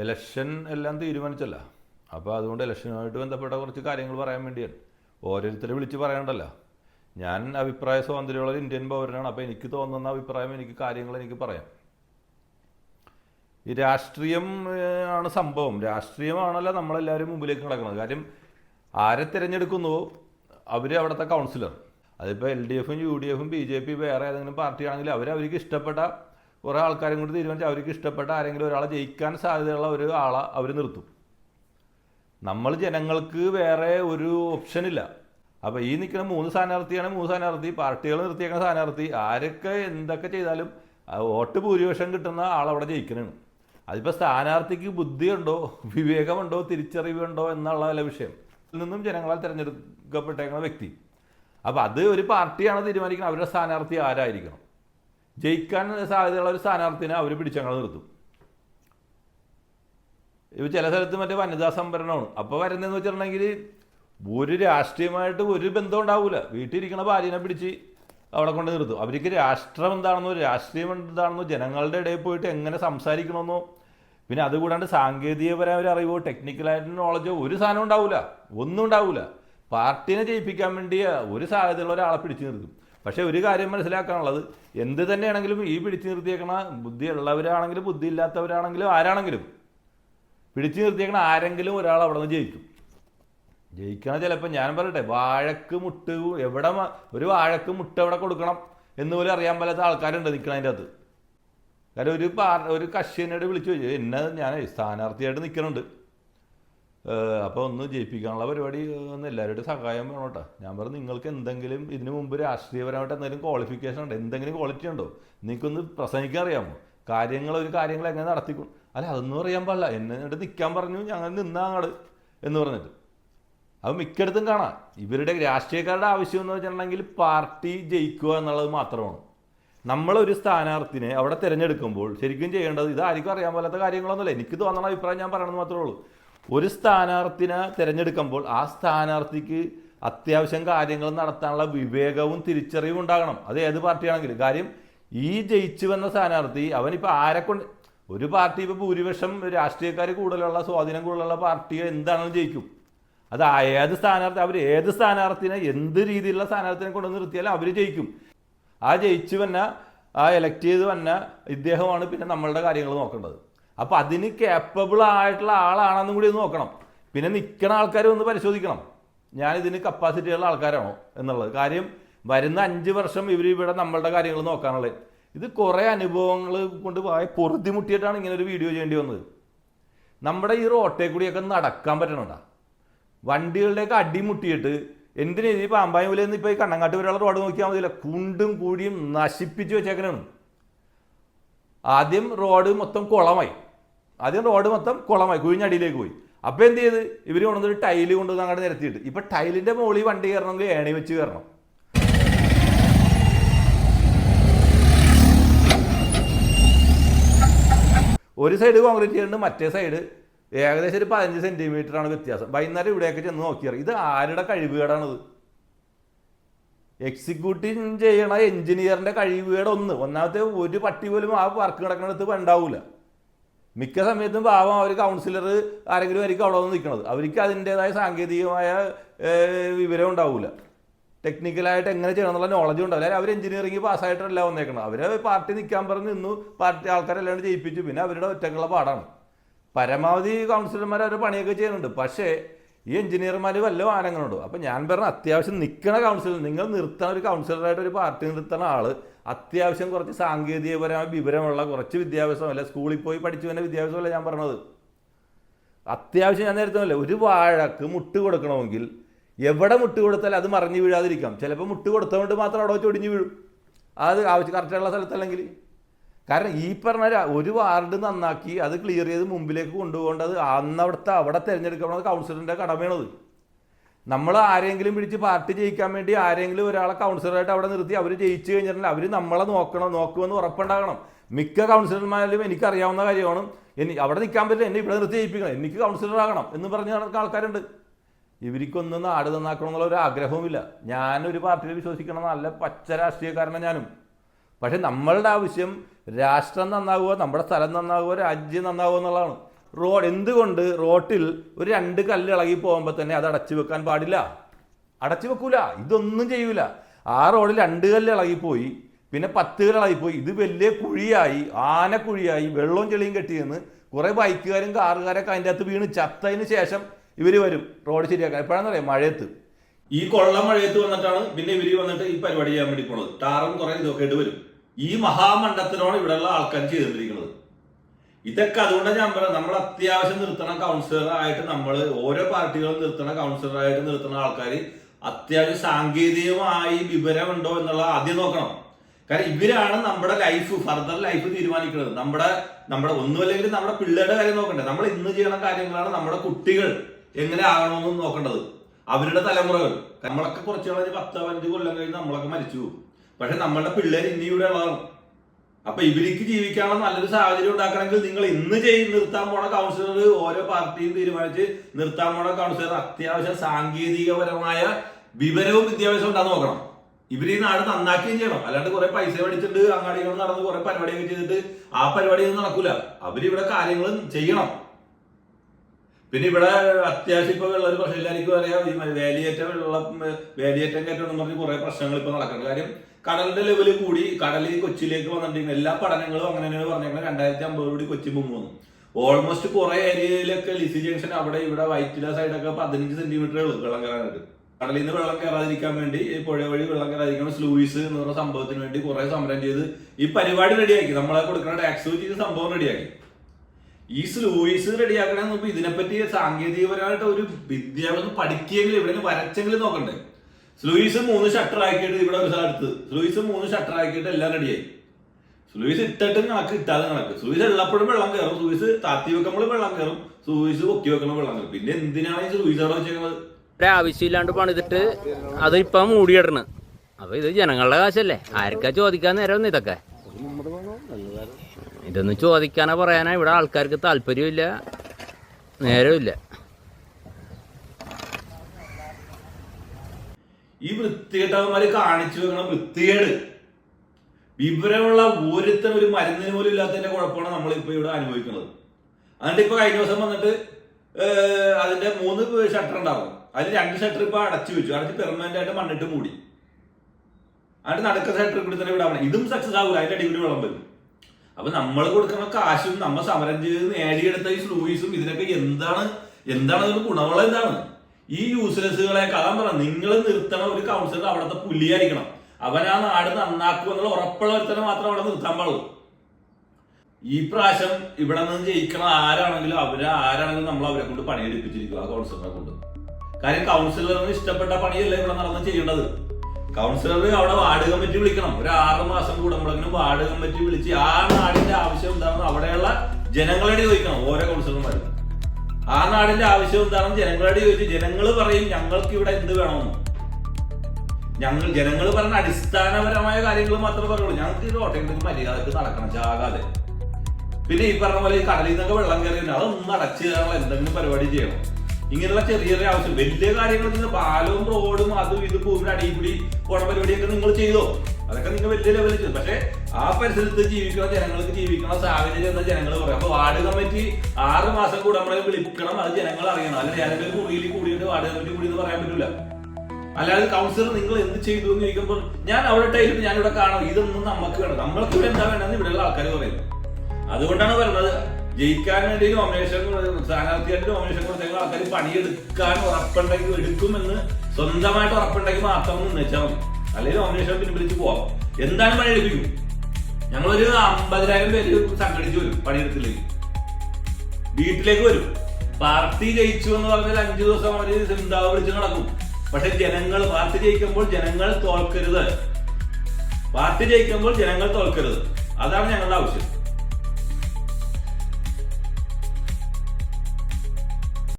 Election എല്ലാം തീരുമാനിച്ചല്ല. അപ്പോൾ അതുകൊണ്ട് ഇലക്ഷനുമായിട്ട് ബന്ധപ്പെട്ട കുറച്ച് കാര്യങ്ങൾ പറയാൻ വേണ്ടിയാണ്. ഓരോരുത്തരെ വിളിച്ച് പറയണ്ടല്ലോ ഞാൻ അഭിപ്രായ സ്വാതന്ത്ര്യമുള്ള ഇന്ത്യൻ പൗരനാണ്. അപ്പോൾ എനിക്ക് തോന്നുന്ന അഭിപ്രായം എനിക്ക് കാര്യങ്ങൾ എനിക്ക് പറയാം. ഈ രാഷ്ട്രീയം ആണ് സംഭവം. രാഷ്ട്രീയമാണല്ലോ നമ്മളെല്ലാവരും മുമ്പിലേക്ക് നടക്കുന്നത്. കാര്യം ആരെ തിരഞ്ഞെടുക്കുന്നുവോ അവർ അവിടുത്തെ കൗൺസിലർ. അതിപ്പോൾ എൽ ഡി എഫും യു ഡി എഫും ബി ജെ പി വേറെ ഏതെങ്കിലും പാർട്ടിയാണെങ്കിൽ അവർ അവർക്ക് ഇഷ്ടപ്പെട്ട കുറേ ആൾക്കാരും കൂടി തീരുമാനിച്ച്. അവർക്ക് ഇഷ്ടപ്പെട്ട ആരെങ്കിലും ഒരാളെ ജയിക്കാൻ സാധ്യതയുള്ള ഒരു ആളെ അവർ നിർത്തും. നമ്മൾ ജനങ്ങൾക്ക് വേറെ ഒരു ഓപ്ഷനില്ല അപ്പോൾ ഈ നിൽക്കുന്ന മൂന്ന് സ്ഥാനാർത്ഥിയാണ് മൂന്ന് സ്ഥാനാർത്ഥി പാർട്ടികൾ നിർത്തിയേക്കുന്ന സ്ഥാനാർത്ഥി. ആരൊക്കെ എന്തൊക്കെ ചെയ്താലും വോട്ട് ഭൂരിപക്ഷം കിട്ടുന്ന ആളവിടെ ജയിക്കണതാണ് അതിപ്പോൾ സ്ഥാനാർത്ഥിക്ക് ബുദ്ധിയുണ്ടോ വിവേകമുണ്ടോ തിരിച്ചറിവുണ്ടോ എന്നുള്ളതല്ല വിഷയം. ഇതിൽ നിന്നും ജനങ്ങളാൽ തിരഞ്ഞെടുക്കപ്പെട്ടേക്കുന്ന വ്യക്തി. അപ്പോൾ അത് ഒരു പാർട്ടിയാണ് തീരുമാനിക്കുന്നത്. അവരുടെ സ്ഥാനാർത്ഥി ആരായിരിക്കണം? ജയിക്കാൻ സാധ്യതയുള്ള ഒരു സ്ഥാനാർത്ഥിനെ അവർ പിടിച്ചങ്ങൾ നിർത്തും. ഇപ്പൊ ചില സ്ഥലത്ത് മറ്റേ വനിതാ സംവരണമാണ്. അപ്പോൾ വരുന്നതെന്ന് വെച്ചിട്ടുണ്ടെങ്കിൽ ഒരു രാഷ്ട്രീയമായിട്ട് ഒരു ബന്ധം ഉണ്ടാവില്ല വീട്ടിലിരിക്കണ ഭാര്യനെ പിടിച്ച് അവിടെ കൊണ്ട് നിർത്തും. അവർക്ക് രാഷ്ട്രം എന്താണെന്നോ രാഷ്ട്രീയം എന്താണെന്നോ ജനങ്ങളുടെ ഇടയിൽ പോയിട്ട് എങ്ങനെ സംസാരിക്കണമെന്നോ പിന്നെ അതുകൂടാണ്ട് സാങ്കേതികപരമായ ഒരു അറിവോ ടെക്നിക്കലായിട്ടുള്ള നോളജോ ഒരു സാധനം ഉണ്ടാവില്ല ഒന്നും ഉണ്ടാവില്ല പാർട്ടിനെ ജയിപ്പിക്കാൻ വേണ്ടി ഒരു സാധ്യതയുള്ള ഒരാളെ പിടിച്ചു നിർത്തും. പക്ഷേ ഒരു കാര്യം മനസ്സിലാക്കാനുള്ളത്. എന്ത് തന്നെയാണെങ്കിലും ഈ പിടിച്ചു നിർത്തിയേക്കണ ബുദ്ധിയുള്ളവരാണെങ്കിലും ബുദ്ധി ഇല്ലാത്തവരാണെങ്കിലും ആരാണെങ്കിലും പിടിച്ചു നിർത്തിയേക്കണ ആരെങ്കിലും ഒരാൾ അവിടെ നിന്ന് ജയിക്കും. ജയിക്കണ ചിലപ്പോൾ ഞാൻ പറയട്ടെ വാഴക്ക് മുട്ട് എവിടെ ഒരു വാഴക്ക് മുട്ട എവിടെ കൊടുക്കണം എന്ന് പോലും അറിയാൻ പറ്റാത്ത ആൾക്കാരുണ്ട് നിൽക്കണതിന്റെ അകത്ത്. കാരണം ഒരു പാർ ഒരു കക്ഷിനോട് വിളിച്ചു എന്നെ ഞാൻ സ്ഥാനാർത്ഥിയായിട്ട് നിൽക്കണുണ്ട് അപ്പോൾ ഒന്ന് ജയിപ്പിക്കാനുള്ള പരിപാടി ഒന്ന് എല്ലാവരുടെയും സഹായം വേണം കേട്ടോ. ഞാൻ പറഞ്ഞു നിങ്ങൾക്ക് എന്തെങ്കിലും ഇതിനു മുമ്പ് രാഷ്ട്രീയപരമായിട്ട് എന്തെങ്കിലും ക്വാളിഫിക്കേഷൻ ഉണ്ടോ? എന്തെങ്കിലും ക്വാളിറ്റി ഉണ്ടോ? നിങ്ങൾക്കൊന്ന് പ്രസംഗിക്കാൻ അറിയാമോ? കാര്യങ്ങൾ ഒരു കാര്യങ്ങൾ എങ്ങനെ നടത്തിക്കും അല്ല അതൊന്നും അറിയാൻ പാടില്ല. എന്നെ എന്നിട്ട് നിൽക്കാൻ പറഞ്ഞു ഞങ്ങൾ നിന്നാ അങ്ങോട്ട് എന്ന് പറഞ്ഞിട്ട്. അത് മിക്കയിടത്തും കാണാം. ഇവരുടെ രാഷ്ട്രീയക്കാരുടെ ആവശ്യം എന്ന് വെച്ചിട്ടുണ്ടെങ്കിൽ പാർട്ടി ജയിക്കുക എന്നുള്ളത് മാത്രമാണ്. നമ്മളൊരു സ്ഥാനാർത്ഥിനെ അവിടെ തിരഞ്ഞെടുക്കുമ്പോൾ ശരിക്കും ചെയ്യേണ്ടത് ഇതായിരിക്കും അറിയാൻ പോലാത്ത കാര്യങ്ങളൊന്നുമല്ല. എനിക്ക് തോന്നുന്ന അഭിപ്രായം ഞാൻ പറയണമെന്ന് മാത്രമേ ഉള്ളൂ. ഒരു സ്ഥാനാർത്ഥിനെ തിരഞ്ഞെടുക്കുമ്പോൾ ആ സ്ഥാനാർത്ഥിക്ക് അത്യാവശ്യം കാര്യങ്ങൾ നടത്താനുള്ള വിവേകവും തിരിച്ചറിവും ഉണ്ടാകണം. അത് ഏത് പാർട്ടിയാണെങ്കിലും. കാര്യം ഈ ജയിച്ചു വന്ന സ്ഥാനാർത്ഥി അവനിപ്പോൾ കൊണ്ട് ഒരു പാർട്ടി ഇപ്പോൾ ഭൂരിപക്ഷം രാഷ്ട്രീയക്കാർ കൂടുതലുള്ള സ്വാധീനം കൂടുതലുള്ള പാർട്ടി എന്താണെന്ന് ജയിക്കും. അത് ഏത് സ്ഥാനാർത്ഥി അവർ ഏത് സ്ഥാനാർത്ഥിനെ എന്ത് രീതിയിലുള്ള സ്ഥാനാർത്ഥിനെ കൊണ്ടു നിർത്തിയാലും അവർ ജയിക്കും. ആ ജയിച്ചു വന്ന ആ എലക്ട് ചെയ്ത് വന്ന ഇദ്ദേഹമാണ് പിന്നെ നമ്മളുടെ കാര്യങ്ങൾ നോക്കേണ്ടത്. അപ്പോൾ അതിന് കേപ്പബിൾ ആയിട്ടുള്ള ആളാണെന്നും കൂടി ഒന്ന് നോക്കണം. പിന്നെ നിൽക്കുന്ന ആൾക്കാരെ ഒന്ന് പരിശോധിക്കണം. ഞാൻ ഇതിന് കപ്പാസിറ്റി ഉള്ള ആൾക്കാരാണോ എന്നുള്ളത്. കാര്യം വരുന്ന അഞ്ച് വർഷം ഇവർ ഇവിടെ നമ്മളുടെ കാര്യങ്ങൾ നോക്കാനുള്ളത്. ഇത് കുറേ അനുഭവങ്ങൾ കൊണ്ട് വായ പൊറുതിമുട്ടിയിട്ടാണ് ഇങ്ങനെ ഒരു വീഡിയോ ചെയ്യേണ്ടി വന്നത്. നമ്മുടെ ഈ റോട്ടേ കൂടിയൊക്കെ നടക്കാൻ പറ്റണുണ്ടോ? വണ്ടികളുടെയൊക്കെ അടിമുട്ടിയിട്ട് എന്തിനാ ഈ പാമ്പായ മൂലയിൽ നിന്ന് ഇപ്പോൾ ഈ കണ്ണങ്ങാട്ട് വരെയുള്ള റോഡ് നോക്കിയാൽ മതിയില്ല? കുണ്ടും കൂടിയും നശിപ്പിച്ചു വെച്ചേക്കനാണ് ആദ്യം റോഡ് മൊത്തം കുളമായി. ആദ്യം റോഡ് മൊത്തം കുളമായി കുഴിഞ്ഞടിയിലേക്ക് പോയി. അപ്പോൾ എന്ത് ചെയ്ത്? ഇവർ കൊണ്ടുവന്നൊരു ടൈൽ കൊണ്ടുവന്ന് അങ്ങോട്ട് നിരത്തിയിട്ട്. ഇപ്പം ടൈലിന്റെ മുകളിൽ വണ്ടി കയറണമെങ്കിൽ ഏണി വെച്ച് കയറണം. ഒരു സൈഡ് കോൺക്രീറ്റ് ചെയ്യുന്നുണ്ട് മറ്റേ സൈഡ് ഏകദേശം ഒരു പതിനഞ്ച് ആണ് വ്യത്യാസം. വൈകുന്നേരം ഇവിടെയൊക്കെ ചെന്ന് നോക്കിയാൽ ഇത് ആരുടെ കഴിവുകേടാണിത്? എക്സിക്യൂട്ടീവ് ചെയ്യണ എഞ്ചിനീയറിന്റെ കഴിവുകേട് ഒന്ന് ഒന്നാമത്തെ ഒരു പട്ടി പോലും ആ വർക്ക് കിടക്കുന്നിടത്ത് ഉണ്ടാവില്ല മിക്ക സമയത്തും പാവം അവർ കൗൺസിലർ ആരെങ്കിലും ആയിരിക്കും അവിടെ വന്ന് നിൽക്കുന്നത് അവർക്ക് അതിന്റെതായ സാങ്കേതികമായ വിവരം ഉണ്ടാവില്ല ടെക്നിക്കലായിട്ട് എങ്ങനെ ചെയ്യണം എന്നുള്ള നോളജ് ഉണ്ടാവില്ല. അവർ എഞ്ചിനീയറിംഗ് പാസ്സായിട്ടല്ല വന്നേക്കണം അവർ പാർട്ടി നിൽക്കാൻ പറഞ്ഞ് നിന്നു പാർട്ടി ആൾക്കാരെല്ലാം ജയിപ്പിച്ചു. പിന്നെ അവരുടെ ഒറ്റക്കുള്ള പാടാണ്. പരമാവധി കൗൺസിലർമാർ അവരുടെ പണിയൊക്കെ ചെയ്യുന്നുണ്ട്. പക്ഷേ ഈ എഞ്ചിനീയർമാർ വല്ല വാനങ്ങളുണ്ടോ അപ്പം ഞാൻ പറഞ്ഞ അത്യാവശ്യം നിൽക്കണ കൗൺസിലർ നിങ്ങൾ നിർത്തണ ഒരു കൗൺസിലറായിട്ട് ഒരു പാർട്ടി നിർത്തണ ആൾ അത്യാവശ്യം കുറച്ച് സാങ്കേതികപരമായ വിവരമുള്ള കുറച്ച് വിദ്യാഭ്യാസമല്ല സ്കൂളിൽ പോയി പഠിച്ചു തന്നെ വിദ്യാഭ്യാസമല്ല ഞാൻ പറഞ്ഞത്. അത്യാവശ്യം ഞാൻ നേരത്തെ അല്ലേ ഒരു വാഴക്ക് മുട്ട് കൊടുക്കണമെങ്കിൽ എവിടെ മുട്ട് കൊടുത്താൽ അത് മറിഞ്ഞു വീഴാതിരിക്കാം. ചിലപ്പോൾ മുട്ട് കൊടുത്തതുകൊണ്ട് മാത്രം അവിടെ വെച്ച് ഒടിഞ്ഞു വീഴും. അത് ആവശ്യം കറക്റ്റുള്ള സ്ഥലത്തല്ലെങ്കിൽ. കാരണം ഈ പറഞ്ഞ ഒരു വാർഡ് നന്നാക്കി അത് ക്ലിയർ ചെയ്ത് മുമ്പിലേക്ക് കൊണ്ടുപോകേണ്ടത് അന്നവിടുത്തെ അവിടെ തിരഞ്ഞെടുക്കണത് കൗൺസിലറിന്റെ കടമയാണത്. നമ്മൾ ആരെങ്കിലും പിടിച്ച് പാർട്ടി ജയിക്കാൻ വേണ്ടി ആരെങ്കിലും ഒരാളെ കൗൺസിലറായിട്ട് അവിടെ നിർത്തി അവർ ജയിച്ചു കഴിഞ്ഞിട്ടുണ്ടെങ്കിൽ അവർ നമ്മളെ നോക്കണം നോക്കുമെന്ന് ഉറപ്പുണ്ടാകണം. മിക്ക കൗൺസിലർമാരിലും എനിക്കറിയാവുന്ന കാര്യമാണ് എനി അവിടെ നിൽക്കാൻ പറ്റില്ല എന്നെ ഇവിടെ നിർത്തി ജയിപ്പിക്കണം എനിക്ക് കൗൺസിലറാകണം എന്ന് പറഞ്ഞ നടക്കുന്ന ആൾക്കാരുണ്ട്. ഇവർക്കൊന്നും നാട് നന്നാക്കണം എന്നുള്ള ഒരു ആഗ്രഹവുമില്ല. ഞാനൊരു പാർട്ടിയിൽ വിശ്വസിക്കണം നല്ല പച്ച രാഷ്ട്രീയക്കാരനാണ് ഞാനും. പക്ഷെ നമ്മളുടെ ആവശ്യം രാഷ്ട്രം നന്നാകുക നമ്മുടെ സ്ഥലം നന്നാകുക രാജ്യം നന്നാകുക എന്നുള്ളതാണ്. റോഡ് എന്തുകൊണ്ട് റോട്ടിൽ ഒരു രണ്ട് കല്ല് ഇളകി പോകുമ്പോൾ തന്നെ അത് അടച്ചു വെക്കാൻ പാടില്ല? അടച്ചു വെക്കൂല. ഇതൊന്നും ചെയ്യൂല. ആ റോഡിൽ രണ്ട് കല്ല് ഇളകിപ്പോയി പിന്നെ പത്ത് കല്ല് ഇളകിപ്പോയി. ഇത് വലിയ കുഴിയായി ആനക്കുഴിയായി വെള്ളവും ചെളിയും കെട്ടിയെന്ന് കുറേ ബൈക്കുകാരും കാറുകാരൊക്കെ അതിന്റെ അകത്ത് വീണ് ചത്തതിന് ശേഷം ഇവർ വരും റോഡ് ശരിയാക്കാൻ. എപ്പോഴാണെന്ന് പറയാം മഴയത്ത്. ഈ കൊള്ള മഴയത്ത് വന്നിട്ടാണ് പിന്നെ ഇവർ വന്നിട്ട് ഈ പരിപാടി ചെയ്യാൻ വേണ്ടി പോണത്. ടാറും കുറെ ഇതൊക്കെ വരും. ഈ മഹാമണ്ഡത്തിനോട് ഇവിടെയുള്ള ആൾക്കാർ ചെയ്തുകൊണ്ടിരിക്കുന്നത് ഇതൊക്കെ അതുകൊണ്ടാണ് ഞാൻ പറയാം നമ്മൾ അത്യാവശ്യം നിർത്തണ കൗൺസിലറായിട്ട് നമ്മൾ ഓരോ പാർട്ടികളും നിർത്തണ കൗൺസിലറായിട്ട് നിർത്തുന്ന ആൾക്കാർ അത്യാവശ്യം സാങ്കേതികമായി വിവരമുണ്ടോ എന്നുള്ള ആദ്യം നോക്കണം. കാരണം ഇവരാണ് നമ്മുടെ ലൈഫ് ഫർദർ ലൈഫ് തീരുമാനിക്കുന്നത്. നമ്മുടെ നമ്മുടെ ഒന്നുമല്ലെങ്കിൽ നമ്മുടെ പിള്ളേരുടെ കാര്യം നോക്കണ്ടേ. നമ്മൾ ഇന്ന് ചെയ്യുന്ന കാര്യങ്ങളാണ് നമ്മുടെ കുട്ടികൾ എങ്ങനെ ആകണമെന്നും നോക്കേണ്ടത്. അവരുടെ തലമുറകൾ. നമ്മളൊക്കെ കുറച്ച് നാളൊരു പത്ത് പതിനഞ്ച് കൊല്ലം കഴിഞ്ഞ് നമ്മളൊക്കെ മരിച്ചു. പോകും പക്ഷെ നമ്മളുടെ പിള്ളേർ ഇനി ഇവിടെ ഉള്ളതാണ്. അപ്പൊ ഇവർക്ക് ജീവിക്കാനുള്ള നല്ലൊരു സാഹചര്യം ഉണ്ടാക്കണമെങ്കിൽ നിങ്ങൾ ഇന്ന് ചെയ്ത് നിർത്താൻ പോണ കൗൺസിലർ ഓരോ പാർട്ടിയും തീരുമാനിച്ച് നിർത്താൻ പോണ കൗൺസിലർ അത്യാവശ്യം സാങ്കേതികപരമായ വിവരവും വിദ്യാഭ്യാസവും ഉണ്ടാന്ന് നോക്കണം. ഇവർ ഈ നാട് നന്നാക്കുകയും ചെയ്യണം. അല്ലാണ്ട് കുറെ പൈസ മേടിച്ചിട്ട് അങ്ങാടികൾ നടന്ന് കുറെ പരിപാടിയൊക്കെ ചെയ്തിട്ട് ആ പരിപാടിയൊന്നും നടക്കൂല. അവരിവിടെ കാര്യങ്ങൾ ചെയ്യണം. പിന്നെ ഇവിടെ അത്യാവശ്യം ഇപ്പൊ ഉള്ള ഒരു പ്രശ്നം എല്ലാവർക്കും അറിയാം ഈ വേലിയേറ്റം ഉള്ള വേലിയേറ്റം കയറ്റം എന്ന് പറഞ്ഞ് കുറെ പ്രശ്നങ്ങൾ ഇപ്പൊ നടക്കുന്നുണ്ട് കാര്യം കടലിന്റെ ലെവൽ കൂടി കടലിൽ കൊച്ചിയിലേക്ക് വന്നിട്ടുണ്ടെങ്കിൽ എല്ലാ പഠനങ്ങളും അങ്ങനെ തന്നെയാണ് പറഞ്ഞേക്കുന്നത് രണ്ടായിരത്തി അമ്പത് കൂടി കൊച്ചി മുങ്ങുന്നു ഓൾമോസ്റ്റ് കുറെ ഏരിയയിലൊക്കെ ലിസി ജംഗ്ഷൻ അവിടെ ഇവിടെ വൈറ്റില സൈഡൊക്കെ പതിനഞ്ച് സെന്റിമീറ്റർ വെള്ളം കയറാനായിട്ട്. കടലിൽ നിന്ന് വെള്ളം കയറാതിരിക്കാൻ വേണ്ടി ഈ പുഴ വഴി വെള്ളം കയറാതിരിക്കാൻ സ്ലൂയിസ് എന്ന് പറഞ്ഞ സംഭവത്തിന് വേണ്ടി കുറെ സമരം ചെയ്ത് ഈ പരിപാടി റെഡിയാക്കി നമ്മളെ കൊടുക്കുന്ന ടാക്സ് വെച്ച് സംഭവം റെഡിയാക്കി ഈ സ്ലൂയിസ് റെഡിയാക്കണമെന്ന് നോക്കുമ്പോൾ ഇതിനെപ്പറ്റി സാങ്കേതികപരമായിട്ട് ഒരു വിദ്യാഭ്യാസം പഠിക്കുകയെങ്കിലും ഇവിടെ വരച്ചെങ്കിലും നോക്കണ്ടേ? സ്ലൂയിസ് മൂന്ന് ഷട്ടർ ആക്കിയിട്ട് ഇവിടെ ഒരു സ്ഥലത്ത്. സ്ലൂയിസ് മൂന്ന് ഷട്ടർ ആക്കിയിട്ട് എല്ലാം റെഡിയായി സ്ലൂയിസ് ഇട്ടിട്ടും കണക്ക് ഇട്ടാതെ കണക്ക് സ്ലൂയിസ് ഉള്ളപ്പോഴും വെള്ളം കയറും. സ്ലൂയിസ് താത്തി വെക്കുമ്പോഴും വെള്ളം കയറും. സ്ലൂയിസ് പൊക്കി വെക്കുമ്പോൾ വെള്ളം കയറും. പിന്നെ എന്തിനാണ് ഈ സ്ലൂയിസ് അവിടെ വെച്ചേക്കുന്നത് ഒരാവശ്യമില്ലാണ്ട് പണിതിട്ട് അത് ഇപ്പം മൂടിയിടണ്. അപ്പൊ ഇത് ജനങ്ങളുടെ കാശല്ലേ? ആർക്കാ ചോദിക്കാൻ നേരം ഇതൊക്കെ? ഇതൊന്നും ചോദിക്കാനോ പറയാനോ. ഇവിടെ ആൾക്കാർക്ക് താല്പര്യമില്ല. നേരമില്ല. ഈ വൃത്തികെട്ടവന്മാര് കാണിച്ചു വെക്കണ വൃത്തികേട്. വിവരമുള്ള ഒരുത്തനും ഒരു മരുന്നിന് പോലും ഇല്ലാത്തതിന്റെ കുഴപ്പമാണ് നമ്മൾ ഇപ്പൊ ഇവിടെ അനുഭവിക്കുന്നത്. എന്നിട്ട് ഇപ്പൊ കഴിഞ്ഞ ദിവസം വന്നിട്ട് അതിന്റെ മൂന്ന് ഷട്ടർ ഉണ്ടാവും. അതിൽ രണ്ട് ഷട്ടർ ഇപ്പൊ അടച്ചു വെച്ചു. അടച്ച് പെർമനന്റ് ആയിട്ട് മണ്ണിട്ട് മൂടി. എന്നിട്ട് നടക്കുന്ന ഷട്ടർ കൂടി തന്നെ വിടാൻ ഇതും സക്സസ് ആവില്ല അതിന്റെ അടിപൊളി വെള്ളം അപ്പൊ നമ്മൾ കൊടുക്കുന്ന കാശും നമ്മൾ സമരം ചെയ്ത് നേടിയെടുത്ത ഈ സ്ലൂയിസും ഇതിനൊക്കെ എന്താണ് എന്താണ് അതിന്റെ ഗുണങ്ങൾ എന്താണ് ഈ യൂസ്ലെസ്സുകളെ കഥ പറ നിങ്ങൾ നിർത്തണ ഒരു കൗൺസിലർ അവിടുത്തെ പുലിയായിരിക്കണം. അവൻ ആ നാട് നന്നാക്കും എന്നുള്ള ഉറപ്പുള്ള ഒരുത്തനെ മാത്രം അവിടെ നിർത്താൻ പാടുള്ളൂ. ഈ പ്രാവശ്യം ഇവിടെ നിന്ന് ജയിക്കണ ആരാണെങ്കിലും അവരെ ആരാണെങ്കിലും നമ്മൾ അവരെ കൊണ്ട് പണിയെടുപ്പിച്ചിരിക്കും ആ കൗൺസിലറെ കൊണ്ട്. കാര്യം കൗൺസിലറിന് ഇഷ്ടപ്പെട്ട പണിയല്ല ഇവിടെ നടന്ന് ചെയ്യേണ്ടത്? കൗൺസിലർ അവിടെ വാർഡ് കമ്മിറ്റി വിളിക്കണം. ഒരു ആറ് മാസം കൂടുമ്പോഴെങ്കിലും വാർഡ് കമ്മിറ്റി വിളിച്ച് ആ നാടിന്റെ ആവശ്യം എന്താണെന്ന് അവിടെയുള്ള ജനങ്ങളോട് ചോദിക്കണം. ഓരോ കൗൺസിലർമാരും ആ നാടിന്റെ ആവശ്യം എന്താണെന്ന് ജനങ്ങളോട് ചോദിച്ച് ജനങ്ങൾ പറയും ഞങ്ങൾക്ക് ഇവിടെ എന്ത് വേണമെന്ന്. ഞങ്ങൾ ജനങ്ങൾ പറയുന്ന അടിസ്ഥാനപരമായ കാര്യങ്ങൾ മാത്രമേ പറയുള്ളൂ. ഞങ്ങൾക്ക് ഇത് ഓട്ടോയിൽ മര്യാദയ്ക്ക് നടക്കണം ചാകാതെ. പിന്നെ ഈ പറഞ്ഞ പോലെ ഈ കടലിൽ നിന്നൊക്കെ വെള്ളം കയറി അതൊന്നും അടച്ചു തരാനുള്ള എന്തെങ്കിലും പരിപാടി ചെയ്യണം. ഇങ്ങനെയുള്ള ചെറിയ ചെറിയ ആവശ്യം. വലിയ കാര്യങ്ങൾ നിങ്ങൾ പാലവും റോഡും അതും ഇതും ഭൂമിയുടെ കൂടി പോണ പരിപാടിയൊക്കെ നിങ്ങൾ ചെയ്തോ? അതൊക്കെ നിങ്ങൾ വലിയ ലെവലിൽ ചെയ്തു. പക്ഷേ ആ പരിസരത്ത് ജീവിക്കുന്ന ജനങ്ങൾക്ക് ജീവിക്കുന്ന സാഹചര്യം എന്ന ജനങ്ങൾ പറയും. അപ്പൊ വാർഡ് കമ്മിറ്റി ആറ് മാസം കൂടെ നമ്മളെ വിളിക്കണം. അത് ജനങ്ങൾ അറിയണം. അല്ലെങ്കിൽ ഏതെങ്കിലും കുറിയിൽ കൂടിയിട്ട് വാർഡ് കമ്മിറ്റി കൂടി എന്ന് പറയാൻ പറ്റില്ല അല്ലാതെ കൗൺസിലർ നിങ്ങൾ എന്ത് ചെയ്തു എന്ന് ചോദിക്കുമ്പോൾ ഞാൻ അവിടെ ടൈലും ഞാൻ ഇവിടെ കാണാം. ഇതൊന്നും നമുക്ക് വേണം നമ്മൾക്ക് എന്താ വേണ്ടെന്ന് ഇവിടെയുള്ള ആൾക്കാർ പറയുന്നത് അതുകൊണ്ടാണ് പറയുന്നത് ജയിക്കാൻ വേണ്ടി നോമിനേഷൻ സ്ഥാനാർത്ഥിയായിട്ട് നോമിനേഷൻ കൊടുത്തെങ്കിൽ ആൾക്കാർ പണിയെടുക്കാൻ ഉറപ്പുണ്ടെങ്കിൽ എടുക്കുമെന്ന് സ്വന്തമായിട്ട് ഉറപ്പുണ്ടെങ്കിൽ മാത്രം നിന്നേച്ചാൽ മതി. അല്ലെങ്കിൽ നോമിനേഷൻ പിൻവലിച്ച് പോവാം. എന്താണ് പണിയെടുപ്പിക്കും ഞങ്ങളൊരു അമ്പതിനായിരം പേര് സംഘടിച്ചു വരും പണിയെടുത്തില്ലെങ്കിൽ. വീട്ടിലേക്ക് വരും. പാർട്ടി ജയിച്ചു എന്ന് പറഞ്ഞാൽ അഞ്ചു ദിവസം അവർ ചിന്താവ് വിളിച്ച് നടക്കും. പക്ഷെ ജനങ്ങൾ പാർട്ടി ജയിക്കുമ്പോൾ ജനങ്ങൾ തോൽക്കരുത്. പാർട്ടി ജയിക്കുമ്പോൾ ജനങ്ങൾ തോൽക്കരുത്. അതാണ് ഞങ്ങളുടെ ആവശ്യം.